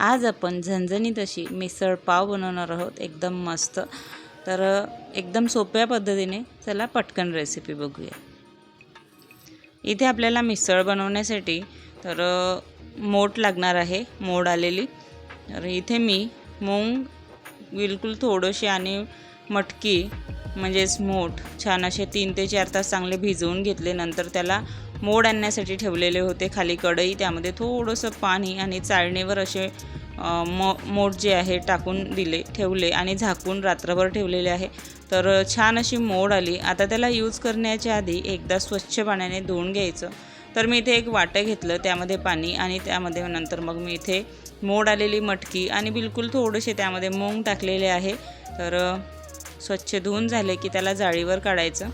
आज आपण झणझणीत अशी मिसळ पाव बनवणार आहोत. एकदम मस्त. तर एकदम सोप्या पद्धतीने चला पटकन रेसिपी बघूया. इथे आपल्याला मिसळ बनवण्यासाठी तर मोठ लागणार आहे. मोड आलेली. तर इथे मी मूंग बिलकुल थोडीशी आणि मटकी म्हणजेच मोठ छान असे तीन ते चार तास चांगले भिजवून घेतले. नंतर त्याला मोड आणण्यासाठी ठेवलेले होते खाली कढई त्यामध्ये थोडंसं पाणी आणि चाळणीवर असे मो मोठ जे आहे टाकून दिले ठेवले आणि झाकून रात्रभर ठेवलेले आहे. तर छान अशी मोड आली. आता त्याला यूज करण्याच्या आधी एकदा स्वच्छ पाण्याने धुवून घ्यायचं. तर मी इथे एक वाटं घेतलं त्यामध्ये पाणी आणि त्यामध्ये नंतर मग मी इथे मोड आलेली मटकी आणि बिलकुल थोडेसे त्यामध्ये मूंग टाकलेले आहे. तर स्वच्छ धुवून झाले की त्याला जाळीवर काढायचं.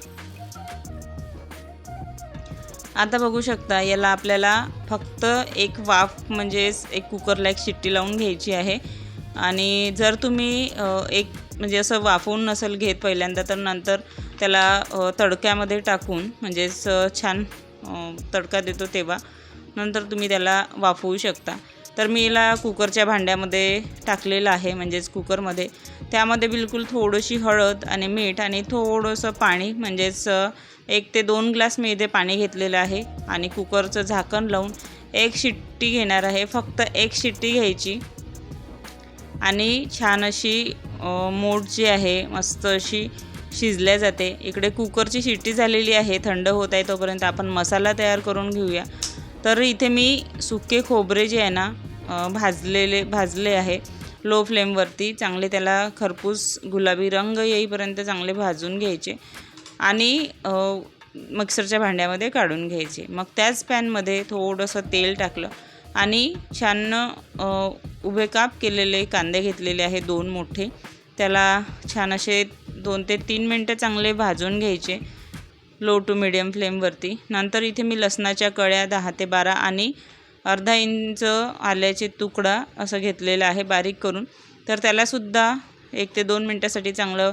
आता बघू शकता याला आपल्याला फक्त एक वाफ म्हणजेच एक कुकरला एक शिट्टी लावून घ्यायची आहे. आणि जर तुम्ही एक म्हणजे असं वाफवून नसेल घेत पहिल्यांदा तर नंतर त्याला तडक्यामध्ये टाकून म्हणजेच छान तडका देतो तेव्हा नंतर तुम्ही त्याला वाफवू शकता. तर मी याला कुकरच्या भांड्यामध्ये टाकलेलं आहे म्हणजेच कुकरमध्ये. त्यामध्ये बिलकुल थोडीशी हळद आणि मीठ आणि थोडंसं पाणी म्हणजेच एक ते दोन ग्लास मी इथे पाणी घेतलेलं आहे आणि कुकरचं झाकण लावून एक शिट्टी घेणार आहे फक्त एक शिट्टी घ्यायची. आणि छान अशी अ, मोड जी आहे मस्त अशी शिजल्या जाते. इकडे कुकरची शिट्टी झालेली आहे थंड होत आहे तोपर्यंत आपण मसाला तयार करून घेऊया. तर इथे मी सुके खोबरे जे आहे ना भाजलेले भाजले आहे. लो फ्लेमवरती चांगले त्याला खरपूस गुलाबी रंग येईपर्यंत चांगले भाजून घ्यायचे आणि मिक्सरच्या भांड्यामध्ये काढून घ्यायचे. मग त्याच पॅनमध्ये थोडंसं तेल टाकलं आणि छान उभे काप केलेले कांदे घेतलेले आहे दोन मोठे. त्याला छान असे दोन ते तीन मिनटं चांगले भाजून घ्यायचे. लो टू मिडियम फ्लेमवरती नंतर इथे मी लसणाच्या कळ्या दहा ते बारा आणि अर्धा इंच आल्याचे तुकडा असं घेतलेलं आहे बारीक करून. तर त्यालासुद्धा एक ते दोन मिनटासाठी चांगलं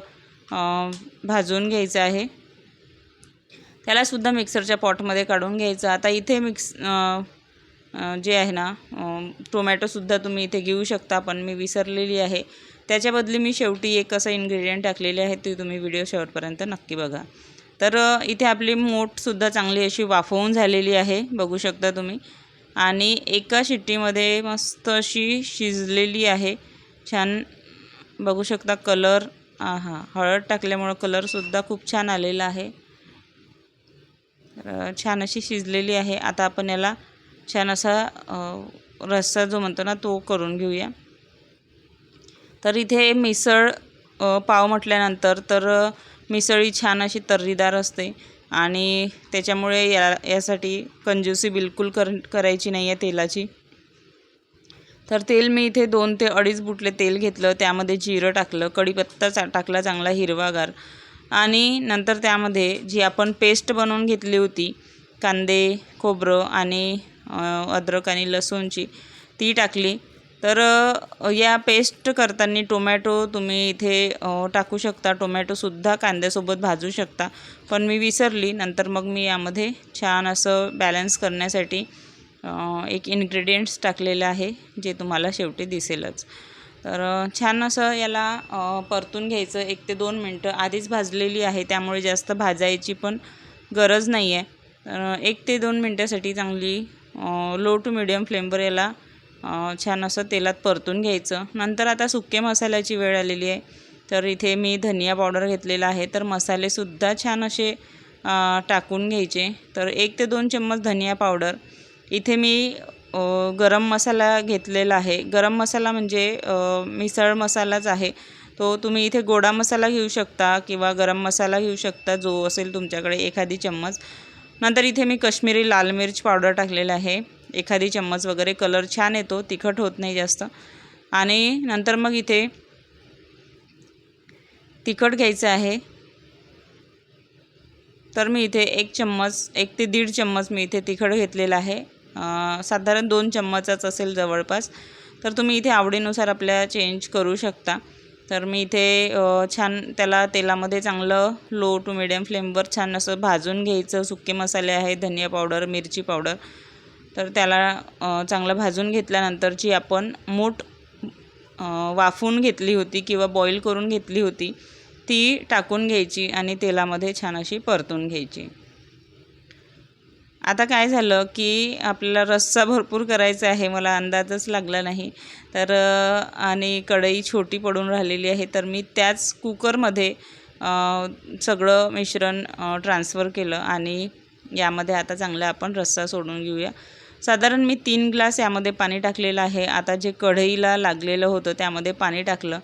भाजून घ्यायचं आहे. त्यालासुद्धा मिक्सरच्या पॉटमध्ये काढून घ्यायचं. आता इथे मिक्स जे आहे ना टोमॅटोसुद्धा तुम्ही इथे घेऊ शकता पण मी विसरलेली आहे. त्याच्या बदली मी शेवटी एक असं इन्ग्रेडियंट टाकलेले आहे ते तुम्ही व्हिडिओ शेवटपर्यंत नक्की बघा. तर इथे आपली मोठसुद्धा चांगली अशी वाफवून झालेली आहे बघू शकता तुम्ही. आणि एका शिट्टीमध्ये मस्त अशी शिजलेली आहे. छान बघू शकता कलर हां हळद टाकल्यामुळं कलरसुद्धा खूप छान आलेला आहे. छान अशी शिजलेली आहे. आता आपण याला छान असा रस्सा जो म्हणतो ना तो करून घेऊया. तर इथे मिसळ पाव म्हटल्यानंतर तर मिसळी छान अशी तर्रीदार असते आणि त्याच्यामुळे या यासाठी कंजूसी बिलकुल कर करायची नाही आहे तेलाची. तर तेल मी इथे दोन ते अडीच बुटले तेल घेतलं त्यामध्ये जिरं टाकलं कढीपत्ता चा टाकला चांगला हिरवागार. आणि नंतर त्यामध्ये जी आपण पेस्ट बनवून घेतली होती कांदे खोबरं आणि अद्रक आणि लसूणची ती टाकली. तर या पेस्ट करताना टोमॅटो तुम्ही इथे टाकू शकता. टोमॅटोसुद्धा कांद्यासोबत भाजू शकता. पण मी विसरली. नंतर मग मी यामध्ये छान असं बॅलन्स करण्यासाठी एक इन्ग्रेडियंट्स टाकलेलं आहे जे तुम्हाला शेवटी दिसेलच. तर छान असं याला परतून घ्यायचं. एक ते दोन मिनटं आधीच भाजलेली आहे. त्यामुळे जास्त भाजायची पण गरज नाही आहे तर एक ते दोन मिनटासाठी चांगली लो टू मिडियम फ्लेमवर याला छान असं तेलात परतून घ्यायचं. नंतर आता सुके मसाल्याची वेळ आलेली आहे. तर इथे मी धनिया पावडर घेतलेला आहे. तर मसालेसुद्धा छान असे टाकून घ्यायचे. तर एक ते दोन चम्मच धनिया पावडर. इथे मी गरम मसाला घेतलेला आहे. गरम मसाला म्हणजे मिसळ मसालाच आहे. तो तुम्ही इथे गोडा मसाला घेऊ शकता किंवा गरम मसाला घेऊ शकता. जो असेल तुमच्याकडे एखादी चम्मच. नंतर इथे मी कश्मीरी लाल मिर्च पावडर टाकलेला आहे. एखादी चम्मच वगैरे कलर छान येतो तिखट होत नाही जास्त. आणि नंतर मग इथे तिखट घ्यायचं आहे. तर मी इथे एक चम्मच एक ते दीड चम्मच मी इथे तिखट घेतलेलं आहे. साधारण दोन चम्मचच असेल जवळपास. तर तुम्ही इथे आवडीनुसार आपल्या चेंज करू शकता. तर मी इथे छान त्याला तेलामध्ये चांगलं लो टू मिडियम फ्लेमवर छान असं भाजून घ्यायचं. सुके मसाले आहे धनिया पावडर मिरची पावडर. तर त्याला चांगलं भाजून घेतल्यानंतर जी आपण मूठ वाफून वाफवून घेतली होती किंवा बॉईल करून घेतली होती ती टाकून घ्यायची आणि तेलामध्ये छान अशी परतून घ्यायची. आता काय झालं की आपल्याला रस्सा भरपूर करायचा आहे मला अंदाजच लागला नाही. तर आणि कढई छोटी पडून राहिलेली आहे तर मी त्याच कुकरमध्ये सगळं मिश्रण ट्रान्सफर केलं आणि यामध्ये आता चांगलं आपण रस्सा सोडून घेऊया. साधारण मी तीन ग्लास यामध्ये पाणी टाकलेलं आहे. आता जे कढईला लागलेलं होतं त्यामध्ये पाणी टाकलं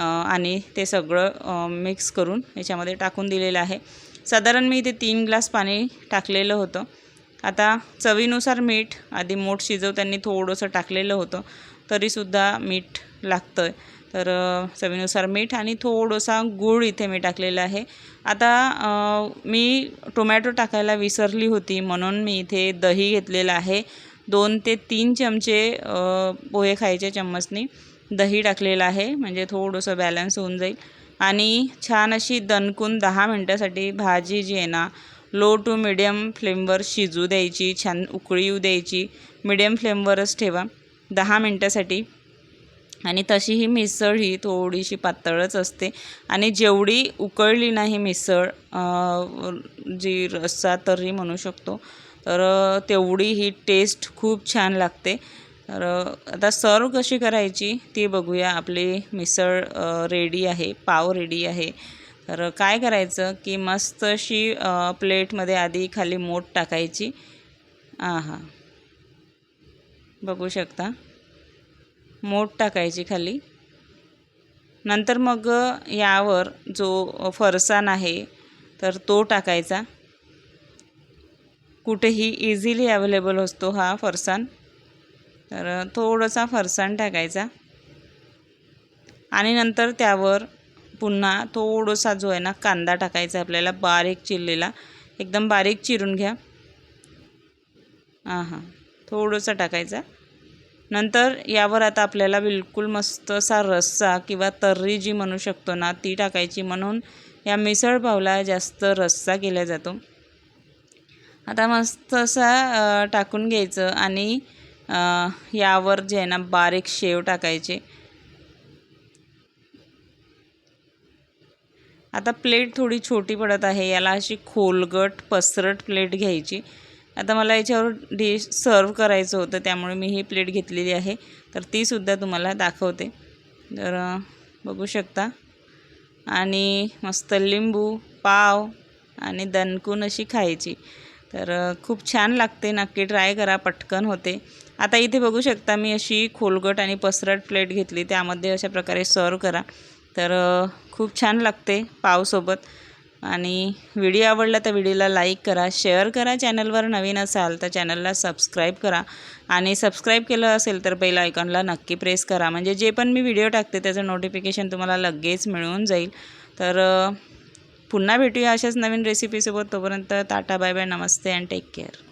आणि ते सगळं मिक्स करून याच्यामध्ये टाकून दिलेलं आहे. साधारण मी इथे तीन ग्लास पाणी टाकलेलं होतं. आता चवीनुसार मीठ आधी मोठ शिजवताना थोडंसं टाकलेलं होतं तरीसुद्धा मीठ लागतं आहे तर चवीनुसार मीठ आणि थोडंसा गूळ इथे मी टाकलेला आहे. आता मी टोमॅटो टाकायला विसरली होती म्हणून मी इथे दही घेतलेलं आहे. दोन ते तीन चमचे पोहे खायच्या चम्मचनी दही टाकलेलं आहे म्हणजे थोडंसं बॅलन्स होऊन जाईल. आणि छान अशी दणकून दहा मिनटासाठी भाजी जी आहे ना लो टू मिडियम फ्लेमवर शिजू द्यायची छान उकळी येऊ द्यायची. मिडियम फ्लेमवरच ठेवा. दहा मिनटासाठी आणि तशी ही मिसळ ही थोडीशी पातळच असते. आणि जेवढी उकळली नाही मिसळ जी रस्सा तर्री म्हणू शकतो तर तेवढी ही टेस्ट खूप छान लागते. तर आता सर्व कशी करायची ती बघूया. आपली मिसळ रेडी आहे पाव रेडी आहे. तर काय करायचं की मस्त अशी प्लेटमध्ये आधी खाली मोठ टाकायची. हां हां बघू शकता. मोठ टाकायची खाली. नंतर मग यावर जो फरसाण आहे तर तो टाकायचा. कुठेही इझिली अवेलेबल असतो हा फरसाण. तर थोडासा फरसाण टाकायचा. आणि नंतर त्यावर पुन्हा थोडासा जो आहे ना कांदा टाकायचा आपल्याला बारीक चिरलेला. एकदम बारीक चिरून घ्या. हां हां थोडंसं टाकायचा. नंतर यावर आता आपल्याला बिलकुल मस्त असा रस्सा किंवा तर्री जी म्हणू शकतो ना ती टाकायची म्हणून या मिसळपावला जास्त रस्सा केला जातो. आता मस्त असा टाकून घ्यायचं आणि यावर जे आहे ना बारीक शेव टाकायचे. आता प्लेट थोडी छोटी पडत आहे याला अशी खोलगट पसरट प्लेट घ्यायची. आता मला याच्यावर डिश सर्व करायचं होतं त्यामुळे मी ही प्लेट घेतलेली आहे. तर तीसुद्धा तुम्हाला दाखवते. तर बघू शकता. आणि मस्त लिंबू पाव आणि दणकून अशी खायची. तर खूप छान लागते. नक्की ट्राय करा पटकन होते. आता इथे बघू शकता मी अशी खोलगट आणि पसरट प्लेट घेतली. त्यामध्ये अशा प्रकारे सर्व करा. तर खूप छान लागते पावसोबत. आणि व्हिडिओ आवडला तर व्हिडिओला लाईक करा शेअर करा चॅनलवर नवीन असाल तर चॅनलला सबस्क्राईब करा. आणि सबस्क्राईब केलं असेल तर पहिलं आयकॉनला नक्की प्रेस करा. म्हणजे जे पण मी व्हिडिओ टाकते त्याचं नोटिफिकेशन तुम्हाला लगेच मिळून जाईल. तर पुन्हा भेटूया अशाच नवीन रेसिपीसोबत तोपर्यंत टाटा बाय बाय नमस्ते अँड टेक केअर